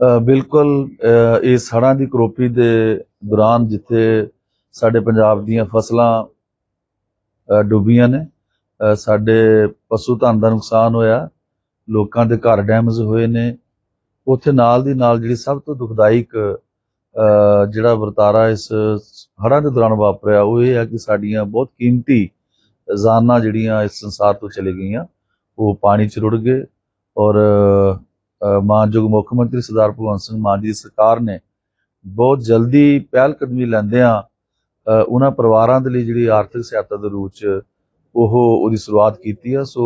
ਬਿਲਕੁਲ ਇਸ ਹੜ੍ਹਾਂ ਦੀ ਕਰੋਪੀ ਦੇ ਦੌਰਾਨ ਜਿੱਥੇ ਸਾਡੇ ਪੰਜਾਬ ਦੀਆਂ ਫਸਲਾਂ ਡੁੱਬੀਆਂ ਨੇ ਸਾਡੇ ਪਸ਼ੂ ਧਨ ਦਾ ਨੁਕਸਾਨ ਹੋਇਆ, ਲੋਕਾਂ ਦੇ ਘਰ ਡੈਮੇਜ ਹੋਏ ਨੇ, ਉੱਥੇ ਨਾਲ ਦੀ ਨਾਲ ਜਿਹੜੀ ਸਭ ਤੋਂ ਦੁਖਦਾਇਕ ਜਿਹੜਾ ਵਰਤਾਰਾ ਇਸ ਹੜ੍ਹਾਂ ਦੇ ਦੌਰਾਨ ਵਾਪਰਿਆ, ਉਹ ਇਹ ਹੈ ਕਿ ਸਾਡੀਆਂ ਬਹੁਤ ਕੀਮਤੀ ਜਾਨਾਂ ਜਿਹੜੀਆਂ ਇਸ ਸੰਸਾਰ ਤੋਂ ਚਲੇ ਗਈਆਂ, ਉਹ ਪਾਣੀ 'ਚ ਰੁੜ ਗਏ ਔਰ ਮਾਨਯੋਗ ਮੁੱਖ ਮੰਤਰੀ ਸਰਦਾਰ ਭਗਵੰਤ ਸਿੰਘ ਮਾਨ ਜੀ ਦੀ ਸਰਕਾਰ ਨੇ ਬਹੁਤ ਜਲਦੀ ਪਹਿਲ ਕਦਮੀ ਲੈਂਦਿਆਂ ਅ, ਉਹਨਾਂ ਪਰਿਵਾਰਾਂ ਦੇ ਲਈ ਜਿਹੜੀ ਆਰਥਿਕ ਸਹਾਇਤਾ ਦੇ ਰੂਪ 'ਚ ਉਹ ਉਹਦੀ ਸ਼ੁਰੂਆਤ ਕੀਤੀ ਆ। ਸੋ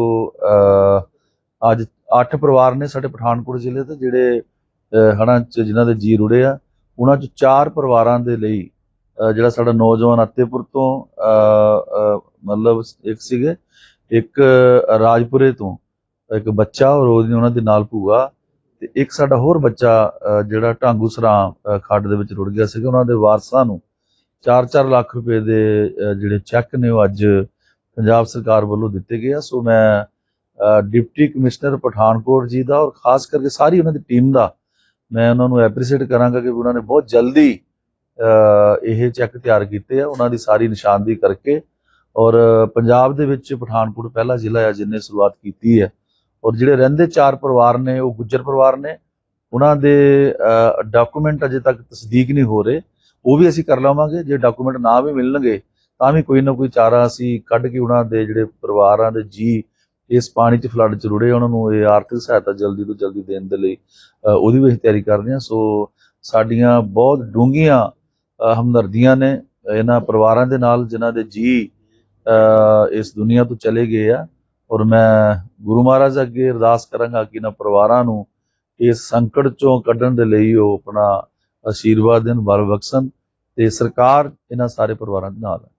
ਅੱਜ 8 ਪਰਿਵਾਰ ਨੇ ਸਾਡੇ ਪਠਾਨਕੋਟ ਜ਼ਿਲ੍ਹੇ ਦੇ ਜਿਹੜੇ ਅ, ਹੜ੍ਹਾਂ 'ਚ ਜਿਨ੍ਹਾਂ ਦੇ ਜੀ ਰੁੜੇ ਆ ਉਹਨਾਂ 'ਚ ਚਾਰ ਪਰਿਵਾਰਾਂ ਦੇ ਲਈ ਜਿਹੜਾ ਸਾਡਾ ਨੌਜਵਾਨ ਅਤੇਪੁਰ ਤੋਂ ਮਤਲਬ ਇੱਕ ਸੀਗੇ ਇੱਕ ਰਾਜਪੁਰੇ ਤੋਂ ਇੱਕ ਬੱਚਾ ਔਰ ਉਹਦੀ ਉਹਨਾਂ ਦੇ ਨਾਲ ਭੂਆ ਤੇ ਇੱਕ ਸਾਡਾ ਹੋਰ ਬੱਚਾ ਜਿਹੜਾ ਢਾਂਗੂ ਸਰਾਂ ਖੱਡ ਦੇ ਵਿੱਚ ਰੁੜ ਗਿਆ ਸੀਗਾ, ਉਹਨਾਂ ਦੇ ਵਾਰਸਾਂ ਨੂੰ 4-4 ਲੱਖ ਰੁਪਏ ਦੇ ਜਿਹੜੇ ਚੈੱਕ ਨੇ ਉਹ ਅੱਜ ਪੰਜਾਬ ਸਰਕਾਰ ਵੱਲੋਂ ਦਿੱਤੇ ਗਏ ਆ। ਸੋ ਮੈਂ ਡਿਪਟੀ ਕਮਿਸ਼ਨਰ ਪਠਾਨਕੋਟ ਜੀ ਦਾ ਔਰ ਖਾਸ ਕਰਕੇ ਸਾਰੀ ਉਹਨਾਂ ਦੀ ਟੀਮ ਦਾ, ਮੈਂ ਉਹਨਾਂ ਨੂੰ ਐਪਰੀਸ਼ੀਏਟ ਕਰਾਂਗਾ ਕਿ ਉਹਨਾਂ ਨੇ ਬਹੁਤ ਜਲਦੀ ਇਹ ਚੈੱਕ ਤਿਆਰ ਕੀਤੇ ਆ, ਉਹਨਾਂ ਦੀ ਸਾਰੀ ਨਿਸ਼ਾਨਦੇਹੀ ਕਰਕੇ। ਔਰ ਪੰਜਾਬ ਦੇ ਵਿੱਚ ਪਠਾਨਕੋਟ ਪਹਿਲਾ ਜ਼ਿਲ੍ਹਾ ਹੈ ਜਿਹਨੇ ਸ਼ੁਰੂਆਤ ਕੀਤੀ ਹੈ। ਔਰ ਜਿਹੜੇ ਰਹਿੰਦੇ ਚਾਰ ਪਰਿਵਾਰ ਨੇ, ਉਹ ਗੁੱਜਰ ਪਰਿਵਾਰ ਨੇ, ਉਹਨਾਂ ਦੇ ਡਾਕੂਮੈਂਟ ਅਜੇ ਤੱਕ ਤਸਦੀਕ ਨਹੀਂ ਹੋ ਰਹੇ। ਉਹ ਵੀ ਅਸੀਂ ਕਰ ਲਵਾਂਗੇ, ਜੇ ਡਾਕੂਮੈਂਟ ਨਾ ਵੀ ਮਿਲਣਗੇ, ਤਾਂ ਵੀ ਕੋਈ ਨਾ ਕੋਈ ਚਾਰਾ ਅਸੀਂ ਕੱਢ ਕੇ ਉਹਨਾਂ ਦੇ ਜਿਹੜੇ ਪਰਿਵਾਰਾਂ ਦੇ ਜੀ ਇਸ ਪਾਣੀ 'ਚ ਫਲੱਡ 'ਚ ਰੁੜੇ, ਉਹਨਾਂ ਨੂੰ ਇਹ ਆਰਥਿਕ ਸਹਾਇਤਾ ਜਲਦੀ ਤੋਂ ਜਲਦੀ ਦੇਣ ਦੇ ਲਈ ਉਹਦੀ ਵੀ ਅਸੀਂ ਤਿਆਰੀ ਕਰ ਰਹੇ ਹਾਂ। ਸੋ ਸਾਡੀਆਂ ਬਹੁਤ ਡੂੰਘੀਆਂ ਹਮਦਰਦੀਆਂ ਨੇ ਇਹਨਾਂ ਪਰਿਵਾਰਾਂ ਦੇ ਨਾਲ, ਜਿਨ੍ਹਾਂ ਦੇ ਜੀ ਇਸ ਦੁਨੀਆ ਤੋਂ ਚਲੇ ਗਏ ਆ। ਔਰ ਮੈਂ ਗੁਰੂ ਮਹਾਰਾਜ ਅੱਗੇ ਅਰਦਾਸ ਕਰਾਂਗਾ ਕਿ ਇਹਨਾਂ ਪਰਿਵਾਰਾਂ ਨੂੰ ਇਸ ਸੰਕਟ ਚੋਂ ਕੱਢਣ ਦੇ ਲਈ ਉਹ ਆਪਣਾ ਆਸ਼ੀਰਵਾਦ ਦੇਣ, ਬਲ ਬਖਸ਼ਣ ਤੇ ਸਰਕਾਰ ਇਹਨਾਂ ਸਾਰੇ ਪਰਿਵਾਰਾਂ ਦੇ ਨਾਲ ਹੈ